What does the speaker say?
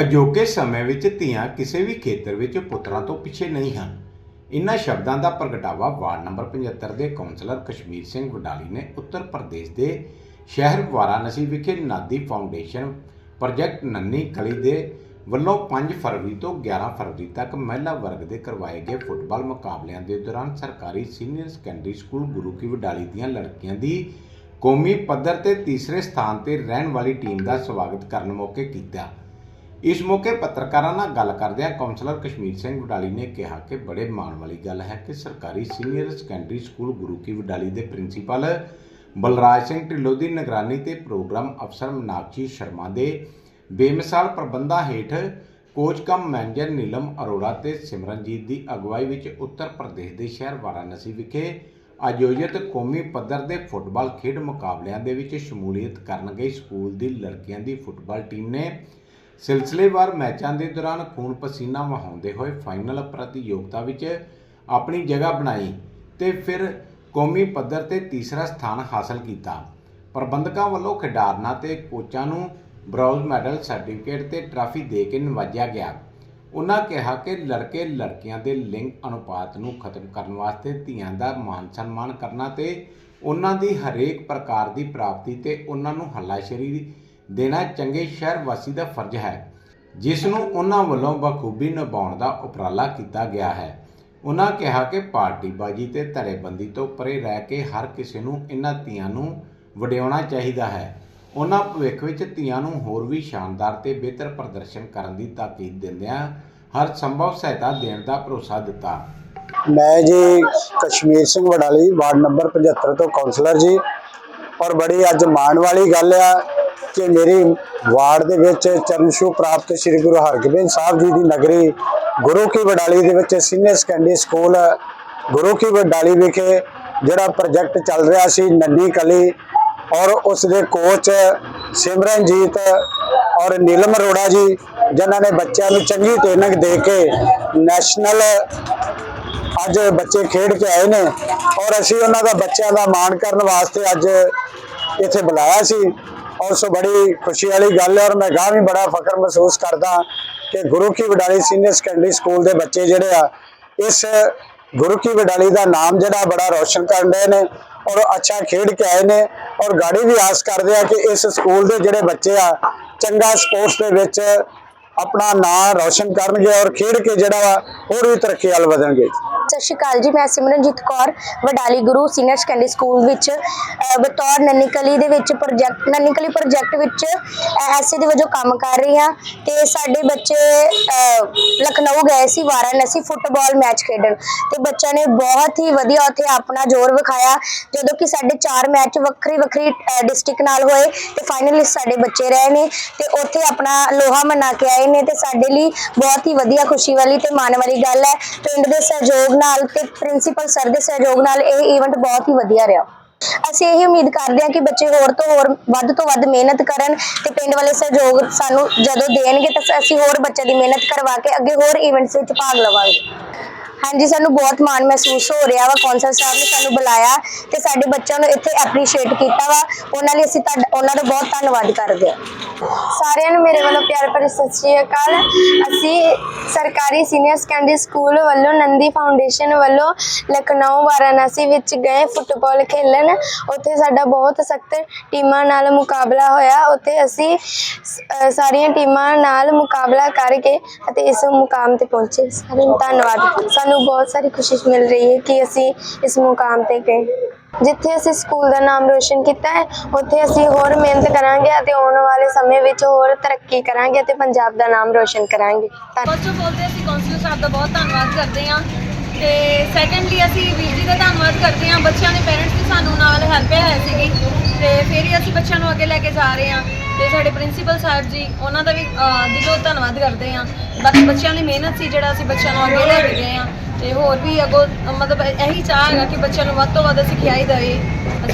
ਅਜੋਕੇ ਸਮੇਂ ਵਿੱਚ ਧੀਆਂ ਕਿਸੇ ਵੀ ਖੇਤਰ ਵਿੱਚ ਪੁੱਤਰਾਂ ਤੋਂ ਪਿੱਛੇ ਨਹੀਂ ਹਨ। ਇਨ੍ਹਾਂ ਸ਼ਬਦਾਂ ਦਾ ਪ੍ਰਗਟਾਵਾ ਵਾਰਡ ਨੰਬਰ 75 ਦੇ ਕੌਂਸਲਰ ਕਸ਼ਮੀਰ ਸਿੰਘ ਵਡਾਲੀ ਨੇ ਉੱਤਰ ਪ੍ਰਦੇਸ਼ ਦੇ ਸ਼ਹਿਰ ਵਾਰਾਣਸੀ ਵਿਖੇ ਨਾਦੀ ਫਾਊਂਡੇਸ਼ਨ ਪ੍ਰੋਜੈਕਟ ਨੰਨੀ ਕਲੀ ਦੇ ਵੱਲੋਂ 5 ਫਰਵਰੀ ਤੋਂ 11 ਫਰਵਰੀ ਤੱਕ ਮਹਿਲਾ ਵਰਗ ਦੇ ਕਰਵਾਏ ਗਏ ਫੁੱਟਬਾਲ ਮੁਕਾਬਲਿਆਂ ਦੇ ਦੌਰਾਨ ਸਰਕਾਰੀ senior secondary school Guru Ki Wadali ਦੀਆਂ ਲੜਕੀਆਂ ਦੀ ਕੌਮੀ ਪੱਧਰ ਤੇ ਤੀਸਰੇ ਸਥਾਨ ਤੇ ਰਹਿਣ ਵਾਲੀ ਟੀਮ ਦਾ ਸਵਾਗਤ ਕਰਨ ਮੌਕੇ ਕੀਤਾ। ਇਸ ਮੌਕੇ ਪੱਤਰਕਾਰਾਂ ਨਾਲ ਗੱਲ ਕਰਦਿਆਂ ਕਾਉਂਸਲਰ ਕਸ਼ਮੀਰ ਸਿੰਘ ਵਡਾਲੀ ਨੇ ਕਿਹਾ ਕਿ ਬੜੇ ਮਾਣ ਵਾਲੀ ਗੱਲ ਹੈ ਕਿ ਸਰਕਾਰੀ senior secondary school Guru Ki Wadali ਦੇ ਪ੍ਰਿੰਸੀਪਲ ਬਲਰਾਜ ਸਿੰਘ ਢਿੱਲੋਂ ਦੀ ਨਿਗਰਾਨੀ ਤੇ ਪ੍ਰੋਗਰਾਮ ਅਫਸਰ ਮਨਾਕਸ਼ੀ ਸ਼ਰਮਾ ਦੇ ਬੇਮਿਸਾਲ ਪ੍ਰਬੰਧਾਂ ਹੇਠ coach cum manager Neelam Arora ਤੇ ਸਿਮਰਨਜੀਤ ਦੀ ਅਗਵਾਈ ਵਿੱਚ ਉੱਤਰ ਪ੍ਰਦੇਸ਼ ਦੇ ਸ਼ਹਿਰ ਵਾਰਾਣਸੀ ਵਿਖੇ ਆਯੋਜਿਤ ਕੌਮੀ ਪੱਧਰ ਦੇ ਫੁੱਟਬਾਲ ਖੇਡ ਮੁਕਾਬਲਿਆਂ ਦੇ ਵਿੱਚ ਸ਼ਮੂਲੀਅਤ ਕਰਨ ਗਈ ਸਕੂਲ ਦੀ ਲੜਕੀਆਂ ਦੀ ਫੁੱਟਬਾਲ ਟੀਮ ਨੇ ਸਿਲਸਿਲੇਵਾਰ ਮੈਚਾਂ ਦੇ ਦੌਰਾਨ ਖੂਨ ਪਸੀਨਾ ਵਹਾਉਂਦੇ ਹੋਏ ਫਾਈਨਲ ਪ੍ਰਤੀਯੋਗਤਾ ਵਿੱਚ ਆਪਣੀ ਜਗ੍ਹਾ ਬਣਾਈ ਤੇ ਫਿਰ ਕੌਮੀ ਪੱਧਰ ਤੇ ਤੀਸਰਾ ਸਥਾਨ ਹਾਸਲ ਕੀਤਾ। ਪ੍ਰਬੰਧਕਾਂ ਵੱਲੋਂ ਖਿਡਾਰਨਾਂ ਤੇ ਕੋਚਾਂ ਨੂੰ ਬ੍ਰੌਂਜ਼ ਮੈਡਲ, ਸਰਟੀਫਿਕੇਟ ਤੇ ਟਰਾਫੀ ਦੇ ਕੇ ਨਵਾਜਿਆ ਗਿਆ। ਉਹਨਾਂ ਕਿਹਾ ਕਿ ਲੜਕੇ ਲੜਕੀਆਂ ਦੇ ਲਿੰਗ ਅਨੁਪਾਤ ਨੂੰ ਖਤਮ ਕਰਨ ਵਾਸਤੇ ਧੀਆਂ ਦਾ ਮਾਨ ਸਨਮਾਨ ਕਰਨਾ ਤੇ ਉਹਨਾਂ ਦੀ ਹਰੇਕ ਪ੍ਰਕਾਰ ਦੀ ਪ੍ਰਾਪਤੀ ਤੇ ਉਹਨਾਂ ਨੂੰ ਹੱਲਾਸ਼ੇਰੀ ਦੇਣਾ ਚੰਗੇ ਸ਼ਹਿਰ ਵਾਸੀ ਦਾ ਫਰਜ਼ ਹੈ ਜਿਸ ਨੂੰ ਉਹਨਾਂ ਵੱਲੋਂ ਬਖੂਬੀ ਨਿਭਾਉਣ ਦਾ ਉਪਰਾਲਾ ਕੀਤਾ ਗਿਆ ਹੈ। ਉਹਨਾਂ ਕਿਹਾ ਕਿ ਪਾਰਟੀਬਾਜ਼ੀ ਤੇ ਧੜੇਬੰਦੀ ਤੋਂ ਪਰੇ ਰਹਿ ਕੇ ਹਰ ਕਿਸੇ ਨੂੰ ਇਹਨਾਂ ਧੀਆਂ ਨੂੰ ਵਡਿਆਉਣਾ ਚਾਹੀਦਾ ਹੈ। ਉਹਨਾਂ ਭਵਿੱਖ ਵਿੱਚ ਧੀਆਂ ਨੂੰ ਹੋਰ ਵੀ ਸ਼ਾਨਦਾਰ ਤੇ ਬਿਹਤਰ ਪ੍ਰਦਰਸ਼ਨ ਕਰਨ ਦੀ ਤਾਕੀਦ ਦਿੰਦਿਆਂ ਹਰ ਸੰਭਵ ਸਹਾਇਤਾ ਦੇਣ ਦਾ ਭਰੋਸਾ ਦਿੱਤਾ। ਮੈਂ ਜੀ ਕਸ਼ਮੀਰ ਸਿੰਘ ਵਡਾਲੀ, ਵਾਰਡ ਨੰਬਰ 75 ਤੋਂ ਕਾਉਂਸਲਰ ਜੀ। ਔਰ ਬੜੀ ਅੱਜ ਮਾਣ ਵਾਲੀ ਗੱਲ ਆ ਕਿ ਮੇਰੀ ਵਾਰਡ ਦੇ ਵਿੱਚ ਚਰਨਸ਼ੂ ਪ੍ਰਾਪਤ ਸ੍ਰੀ ਗੁਰੂ ਹਰਗੋਬਿੰਦ ਸਾਹਿਬ ਜੀ ਦੀ ਨਗਰੀ ਗੁਰੂ ਕੀ ਵਡਾਲੀ ਦੇ ਵਿੱਚ senior secondary school Guru Ki Wadali ਵਿਖੇ ਜਿਹੜਾ ਪ੍ਰੋਜੈਕਟ ਚੱਲ ਰਿਹਾ ਸੀ ਨੰਨੀ ਕਲੀ ਔਰ ਉਸ ਦੇ ਕੋਚ ਸਿਮਰਨਜੀਤ ਔਰ ਨੀਲਮ ਅਰੋੜਾ ਜੀ, ਜਿਨ੍ਹਾਂ ਨੇ ਬੱਚਿਆਂ ਨੂੰ ਚੰਗੀ ਟ੍ਰੇਨਿੰਗ ਦੇ ਕੇ ਨੈਸ਼ਨਲ ਅੱਜ ਬੱਚੇ ਖੇਡ ਕੇ ਆਏ ਨੇ ਔਰ ਅਸੀਂ ਉਹਨਾਂ ਦਾ ਬੱਚਿਆਂ ਦਾ ਮਾਣ ਕਰਨ ਵਾਸਤੇ ਅੱਜ ਇੱਥੇ ਬੁਲਾਇਆ ਸੀ। ਔਰ ਸੋ ਬੜੀ ਖੁਸ਼ੀ ਵਾਲੀ ਗੱਲ ਹੈ ਔਰ ਮੈਂ ਗਾਂ ਵੀ ਬੜਾ ਫਖਰ ਮਹਿਸੂਸ ਕਰਦਾ ਕਿ Guru Ki Wadali senior secondary school ਦੇ ਬੱਚੇ ਜਿਹੜੇ ਆ, ਇਸ ਗੁਰੂ ਕੀ ਵਡਾਲੀ ਦਾ ਨਾਮ ਜਿਹੜਾ ਬੜਾ ਰੌਸ਼ਨ ਕਰਨ ਰਹੇ ਨੇ ਔਰ ਅੱਛਾ ਖੇਡ ਕੇ ਆਏ ਨੇ ਔਰ ਗਾੜੀ ਵੀ ਆਸ ਕਰਦੇ ਆ ਕਿ ਇਸ ਸਕੂਲ ਦੇ ਜਿਹੜੇ ਬੱਚੇ ਆ, ਚੰਗਾ ਸਪੋਰਟਸ ਦੇ ਵਿੱਚ ਆਪਣਾ ਨਾਂ ਰੌਸ਼ਨ ਕਰਨਗੇ ਔਰ ਖੇਡ ਕੇ ਜਿਹੜਾ ਵਾ ਹੋਰ ਵੀ ਤਰੱਕੀ ਵੱਲ ਵਧਣਗੇ। ਸ਼੍ਰੀ ਅਕਾਲ ਜੀ, ਮੈਂ Simranjeet Kaur, Wadali Guru senior secondary school ਵਿੱਚ ਬਤੌਰ ਨੰਨੀਕਲੀ ਦੇ ਵਿੱਚ ਪ੍ਰੋਜੈਕਟ, ਨੰਨੀਕਲੀ ਪ੍ਰੋਜੈਕਟ ਵਿੱਚ ਐਸਏ ਦੇ ਵਜੋਂ ਕੰਮ ਕਰ ਰਹੀ ਹਾਂ ਤੇ ਸਾਡੇ ਬੱਚੇ ਲਖਨਊ ਗਏ ਸੀ, ਵਾਰਾਣਸੀ ਫੁੱਟਬਾਲ ਮੈਚ ਖੇਡਣ ਤੇ ਬੱਚਿਆਂ ਨੇ ਬਹੁਤ ਹੀ ਵਧੀਆ ਉੱਥੇ ਆਪਣਾ ਜ਼ੋਰ ਵਿਖਾਇਆ, ਜਦੋਂ ਕਿ ਸਾਡੇ ਚਾਰ ਮੈਚ ਵੱਖਰੀ ਵੱਖਰੀ ਡਿਸਟ੍ਰਿਕਟ ਨਾਲ ਹੋਏ ਤੇ ਫਾਈਨਲੀ ਸਾਡੇ ਬੱਚੇ ਰਹੇ ਨੇ ਤੇ ਉੱਥੇ ਆਪਣਾ ਲੋਹਾ ਮਨਾ ਕੇ ਆਏ ਨੇ ਤੇ ਸਾਡੇ ਲਈ ਬਹੁਤ ਹੀ ਵਧੀਆ ਖੁਸ਼ੀ ਵਾਲੀ ਤੇ ਮਾਣ ਵਾਲੀ ਗੱਲ ਹੈ, ਪਿੰਡ ਦੇ ਸਹਿਯੋਗ ਨਾਲ ਤੇ ਪ੍ਰਿੰਸੀਪਲ ਸਰ ਦੇ ਸਹਿਯੋਗ ਨਾਲ ਇਹ ਇਵੈਂਟ ਬਹੁਤ ਹੀ ਵਧੀਆ ਰਿਹਾ। ਅਸੀਂ ਇਹ ਉਮੀਦ ਕਰਦੇ ਹਾਂ ਕਿ ਬੱਚੇ ਹੋਰ ਤੋਂ ਹੋਰ ਵੱਧ ਤੋਂ ਵੱਧ ਮਿਹਨਤ ਕਰਨ ਤੇ ਪਿੰਡ ਵਾਲੇ ਸਹਿਯੋਗ ਸਾਨੂੰ ਜਦੋਂ ਦੇਣਗੇ ਤਾਂ ਅਸੀਂ ਹੋਰ ਬੱਚਿਆਂ ਦੀ ਮਿਹਨਤ ਕਰਵਾ ਕੇ ਅੱਗੇ ਹੋਰ ਇਵੈਂਟਸ ਵਿੱਚ ਭਾਗ ਲਵਾਂਗੇ। ਹਾਂਜੀ, ਸਾਨੂੰ ਬਹੁਤ ਮਾਣ ਮਹਿਸੂਸ ਹੋ ਰਿਹਾ ਵਾ, ਕੌਂਸਲ ਸਾਹਿਬ ਨੇ ਸਾਨੂੰ ਬੁਲਾਇਆ ਤੇ ਸਾਡੇ ਬੱਚਿਆਂ ਨੂੰ ਇੱਥੇ ਐਪਰੀਸ਼ੀਏਟ ਕੀਤਾ ਵਾ। ਉਹਨਾਂ ਲਈ ਅਸੀਂ ਤੁਹਾਡਾ, ਉਹਨਾਂ ਦਾ ਬਹੁਤ ਧੰਨਵਾਦ ਕਰਦੇ ਹਾਂ। ਸਾਰਿਆਂ ਨੂੰ ਮੇਰੇ ਵੱਲੋਂ ਪਿਆਰ ਭਰੀ ਸਤਿ ਸ਼੍ਰੀ ਅਕਾਲ। ਅਸੀਂ ਸਰਕਾਰੀ ਸੀਨੀਅਰ ਸੈਕੰਡਰੀ ਸਕੂਲ ਵੱਲੋਂ ਨੰਦੀ ਫਾਊਂਡੇਸ਼ਨ ਵੱਲੋਂ ਲਖਨਊ, ਵਾਰਾਣਸੀ ਵਿੱਚ ਗਏ ਫੁੱਟਬਾਲ ਖੇਲਣ। ਉੱਥੇ ਸਾਡਾ ਬਹੁਤ ਸਖਤ ਟੀਮਾਂ ਨਾਲ ਮੁਕਾਬਲਾ ਹੋਇਆ। ਉੱਥੇ ਅਸੀਂ ਸ- ਅਹ ਸਾਰੀਆਂ ਟੀਮਾਂ ਨਾਲ ਮੁਕਾਬਲਾ ਕਰਕੇ ਅਤੇ ਇਸ ਮੁਕਾਮ ਤੇ ਪਹੁੰਚੇ। ਸਾਰਿਆਂ ਨੂੰ ਧੰਨਵਾਦ। ਸਾਨੂੰ ਬਹੁਤ ਸਾਰੀ ਖੁਸ਼ੀ ਮਿਲ ਰਹੀ ਹੈ ਕਿ ਅਸੀਂ ਇਸ ਮੁਕਾਮ ਤੇ ਗਏ। ਜਿੱਥੇ ਅਸੀਂ ਸਕੂਲ ਦਾ ਨਾਮ ਰੋਸ਼ਨ ਕੀਤਾ ਹੈ, ਉੱਥੇ ਅਸੀਂ ਹੋਰ ਮਿਹਨਤ ਕਰਾਂਗੇ ਅਤੇ ਆਉਣ ਵਾਲੇ ਸਮੇਂ ਵਿੱਚ ਹੋਰ ਤਰੱਕੀ ਕਰਾਂਗੇ ਅਤੇ ਪੰਜਾਬ ਦਾ ਨਾਮ ਰੋਸ਼ਨ ਕਰਾਂਗੇ। ਫਸਟ ਆਫ ਆਲ ਤੇ ਅਸੀਂ ਕਾਉਂਸਲਰ ਸਾਹਿਬ ਦਾ ਬਹੁਤ ਧੰਨਵਾਦ ਕਰਦੇ ਹਾਂ। ਤੇ ਸੈਕੰਡਲੀ ਅਸੀਂ ਵੀਰ ਜੀ ਦਾ ਧੰਨਵਾਦ ਕਰਦੇ ਹਾਂ। ਬੱਚਿਆਂ ਦੇ ਪੇਰੈਂਟਸ ਵੀ ਸਾਨੂੰ ਨਾਲ ਹੈਲਪ ਹੈ ਸੀਗੀ। ਤੇ ਫਿਰ ਹੀ ਅਸੀਂ ਬੱਚਿਆਂ ਨੂੰ ਅੱਗੇ ਲੈ ਕੇ ਜਾ ਰਹੇ ਹਾਂ। ਤੇ ਸਾਡੇ ਪ੍ਰਿੰਸੀਪਲ ਸਾਹਿਬ ਜੀ ਉਹਨਾਂ ਦਾ ਵੀ ਅਹ, ਦਿਲੋਂ ਧੰਨਵਾਦ ਕਰਦੇ ਹਾਂ। ਬਾਕੀ ਬੱਚਿਆਂ ਦੀ ਮਿਹਨਤ ਸੀ ਜਿਹੜਾ ਅਸੀਂ ਬੱਚਿਆਂ ਨੂੰ ਅੱਗੇ ਲੈ ਕੇ ਗਏ ਹਾਂ। ਤੇ ਹੋਰ ਵੀ ਅੱਗੋਂ ਅਹ, ਮਤਲਬ ਇਹੀ ਚਾਹ ਹੈਗਾ ਕਿ ਬੱਚਿਆਂ ਨੂੰ ਵੱਧ ਤੋਂ ਵੱਧ ਸਿਖਾਈ ਦੇਵੇ।